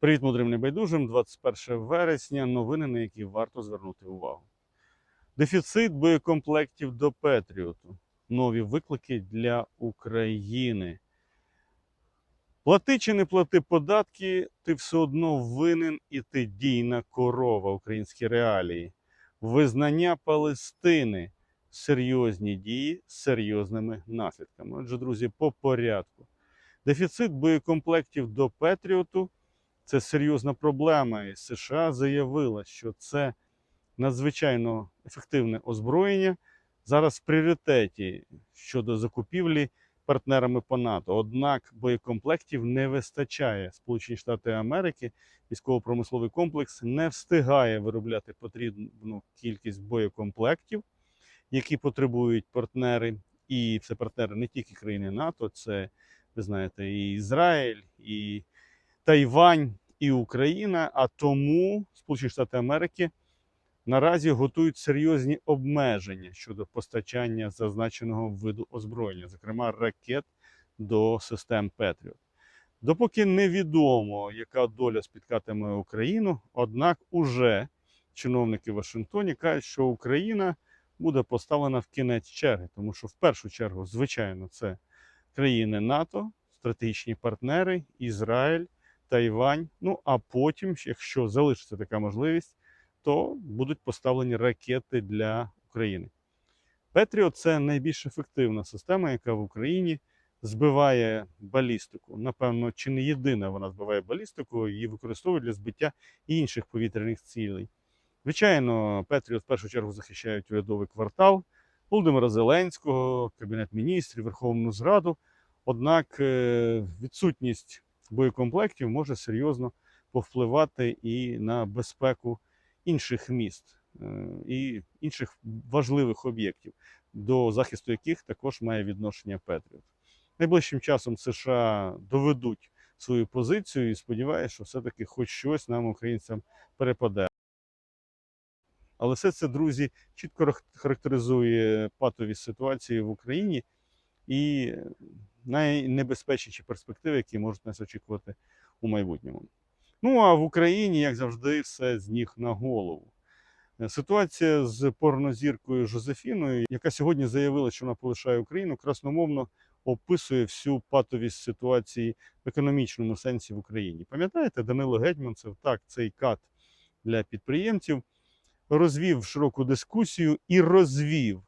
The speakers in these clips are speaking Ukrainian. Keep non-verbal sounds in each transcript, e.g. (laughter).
Привіт, мудрим небайдужим. 21 вересня. Новини, на які варто звернути увагу. Дефіцит боєкомплектів до Петріоту. Нові виклики для України. Плати чи не плати податки, ти все одно винен і ти дійна корова українські реалії. Визнання Палестини. Серйозні дії з серйозними наслідками. Отже, друзі, по порядку. Дефіцит боєкомплектів до Петріоту це серйозна проблема. І США заявила, що це надзвичайно ефективне озброєння зараз в пріоритеті щодо закупівлі партнерами по НАТО. Однак боєкомплектів не вистачає. Сполучені Штати Америки, військово-промисловий комплекс не встигає виробляти потрібну кількість боєкомплектів, які потребують партнери. І це партнери не тільки країни НАТО, це ви знаєте, і Ізраїль, і Тайвань, і Україна. А тому Сполучені Штати Америки наразі готують серйозні обмеження щодо постачання зазначеного виду озброєння, зокрема ракет до систем Петріот. Допоки невідомо, яка доля спіткатиме Україну, однак уже чиновники в Вашингтоні кажуть, що Україна буде поставлена в кінець черги, тому що в першу чергу, звичайно, це країни НАТО, стратегічні партнери, Ізраїль, Тайвань. Ну а потім, якщо залишиться така можливість, то будуть поставлені ракети для України. Петріот це найбільш ефективна система, яка в Україні збиває балістику. Напевно, чи не єдина вона збиває балістику, її використовують для збиття інших повітряних цілей. Звичайно, Петріот в першу чергу захищають урядовий квартал Володимира Зеленського, Кабінет міністрів, Верховну Зраду. Однак е, відсутність боєкомплектів може серйозно повпливати і на безпеку інших міст е, і інших важливих об'єктів, до захисту яких також має відношення Петріот. Найближчим часом США доведуть свою позицію і сподіваюся, що все-таки хоч щось нам, українцям, перепаде. Але все це, друзі, чітко характеризує патові ситуації в Україні і найнебезпечніші перспективи, які можуть нас очікувати у майбутньому. Ну а в Україні, як завжди, все з ніг на голову. Е, Ситуація з порнозіркою Жозефіною, яка сьогодні заявила, що вона полишає Україну, красномовно описує всю патовість ситуації в економічному сенсі в Україні. Пам'ятаєте, Данило Гетьманцев, так, цей кат для підприємців, розвів широку дискусію і розвів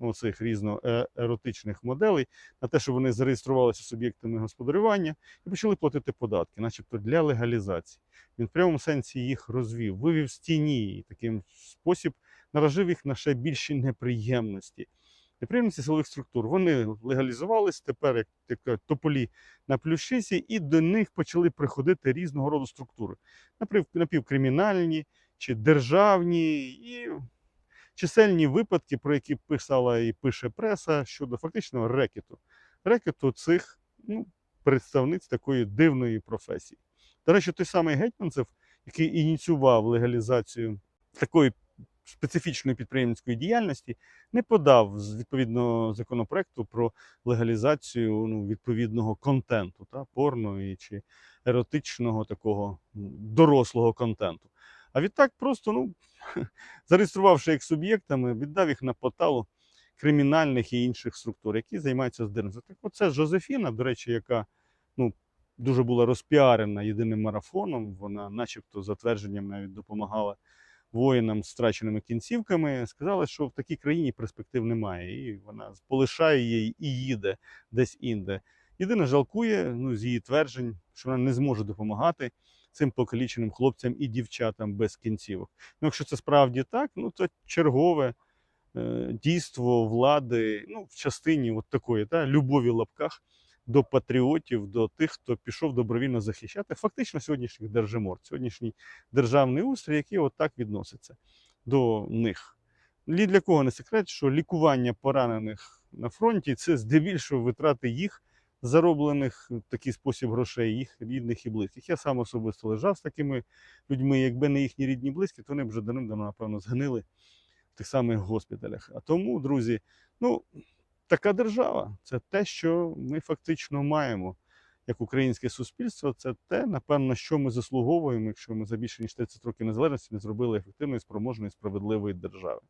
оцих різноеротичних моделей на те, що вони зареєструвалися суб'єктами господарювання і почали платити податки, начебто для легалізації. Він в прямому сенсі їх розвів, вивів з тіні і таким спосіб наражив їх на ще більші неприємності. Неприємності силових структур. Вони легалізувались тепер, як така тополі на плющисі, і до них почали приходити різного роду структури, наприв- напівкримінальні чи державні, і чисельні випадки, про які писала і пише преса щодо фактичного рекету. Рекету цих ну, представниць такої дивної професії. До речі, той самий Гетьманцев, який ініціював легалізацію такої специфічної підприємницької діяльності, не подав з відповідного законопроекту про легалізацію ну, відповідного контенту, та, порної чи еротичного такого дорослого контенту. А відтак просто, ну, (laughs) зареєструвавши їх суб'єктами, віддав їх на поталу кримінальних і інших структур, які займаються здирництвом. Так оце Жозефіна, до речі, яка ну, дуже була розпіарена єдиним марафоном. Вона, начебто, за твердженням навіть допомагала воїнам з втраченими кінцівками. Сказала, що в такій країні перспектив немає, і вона полишає її і їде десь інде. Єдине жалкує ну, з її тверджень, що вона не зможе допомагати цим покаліченим хлопцям і дівчатам без кінцівок. Ну, якщо це справді так, ну то чергове е, дійство влади ну, в частині от такої та, любові в лапках до патріотів, до тих, хто пішов добровільно захищати фактично сьогоднішніх держиморд, сьогоднішній державний устрій, який отак відноситься до них. Ні для кого не секрет, що лікування поранених на фронті це здебільшого витрати їх зароблених в такий спосіб грошей, їх рідних і близьких. Я сам особисто лежав з такими людьми. Якби не їхні рідні близькі, то вони б вже давним-давно, напевно, згнили в тих самих госпіталях. А тому, друзі, ну така держава це те, що ми фактично маємо. як українське суспільство, це те, напевно, що ми заслуговуємо, якщо ми за більше ніж 30 років незалежності не зробили ефективної, спроможної, справедливої держави.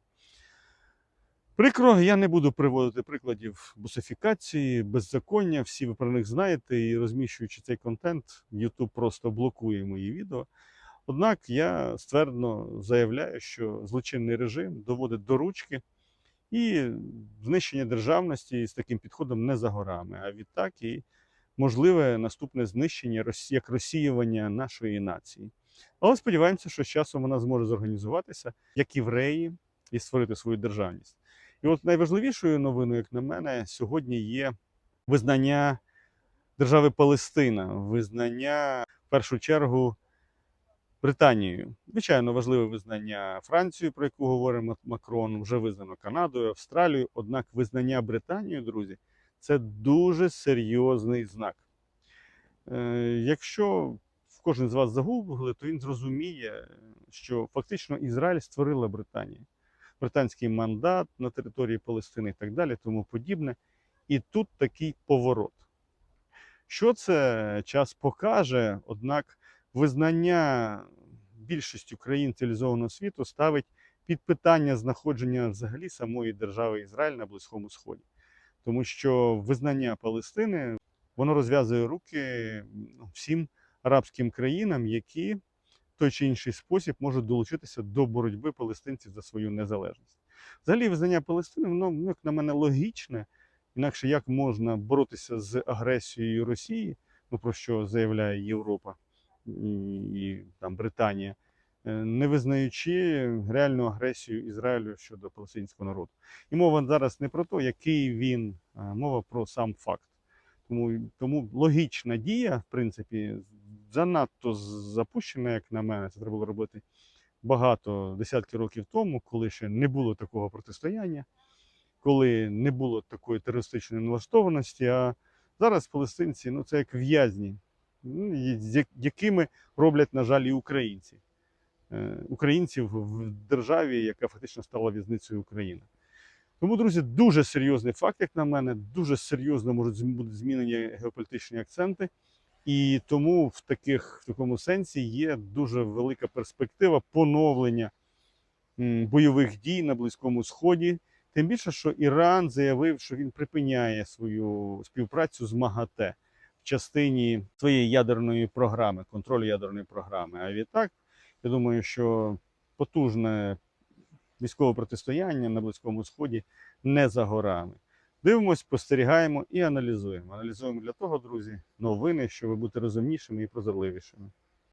Прикро, я не буду приводити прикладів бусифікації, беззаконня. Всі ви про них знаєте, і розміщуючи цей контент, YouTube просто блокує мої відео. Однак я ствердно заявляю, що злочинний режим доводить до ручки, і знищення державності з таким підходом не за горами. А відтак і можливе наступне знищення як розсіювання нашої нації. Але сподіваємося, що з часом вона зможе зорганізуватися як євреї і створити свою державність. І от найважливішою новиною, як на мене, сьогодні є визнання держави Палестина, визнання в першу чергу Британією. Звичайно, важливе визнання Францією, про яку говорить Макрон, вже визнано Канадою, Австралією. Однак визнання Британією, друзі, це дуже серйозний знак. Е, якщо кожен з вас загуглить, то він зрозуміє, що фактично Ізраїль створила Британію. Британський мандат на території Палестини і так далі, тому подібне. І тут такий поворот. Що це час покаже, однак визнання більшістю країн цивілізованого світу ставить під питання знаходження взагалі самої держави Ізраїль на Близькому Сході. Тому що визнання Палестини воно розв'язує руки ну, всім арабським країнам, які той чи інший спосіб можуть долучитися до боротьби палестинців за свою незалежність. Взагалі, визнання Палестини, воно, ну, як на мене, логічне. Інакше як можна боротися з агресією Росії, ну про що заявляє Європа і, там Британія, е, не визнаючи реальну агресію Ізраїлю щодо палестинського народу. І мова зараз не про те, який він, а мова про сам факт. Тому, тому логічна дія, в принципі, занадто запущена, як на мене, це треба було робити багато десятки років тому, коли ще не було такого протистояння, коли не було такої терористичної налаштованості. А зараз палестинці ну, це як в'язні, з якими роблять, на жаль, і українці. Е, Українців в державі, яка фактично стала в'язницею України. Тому, друзі, дуже серйозний факт, як на мене, дуже серйозно можуть бути змінені геополітичні акценти. І тому в, таких, в такому сенсі є дуже велика перспектива поновлення бойових дій на Близькому Сході. Тим більше, що Іран заявив, що він припиняє свою співпрацю з МАГАТЕ в частині своєї ядерної програми, контролю ядерної програми. А відтак, я думаю, що потужне військове протистояння на Близькому Сході не за горами. Дивимось, спостерігаємо і аналізуємо. Аналізуємо для того, друзі, новини, щоб бути розумнішими і прозорливішими.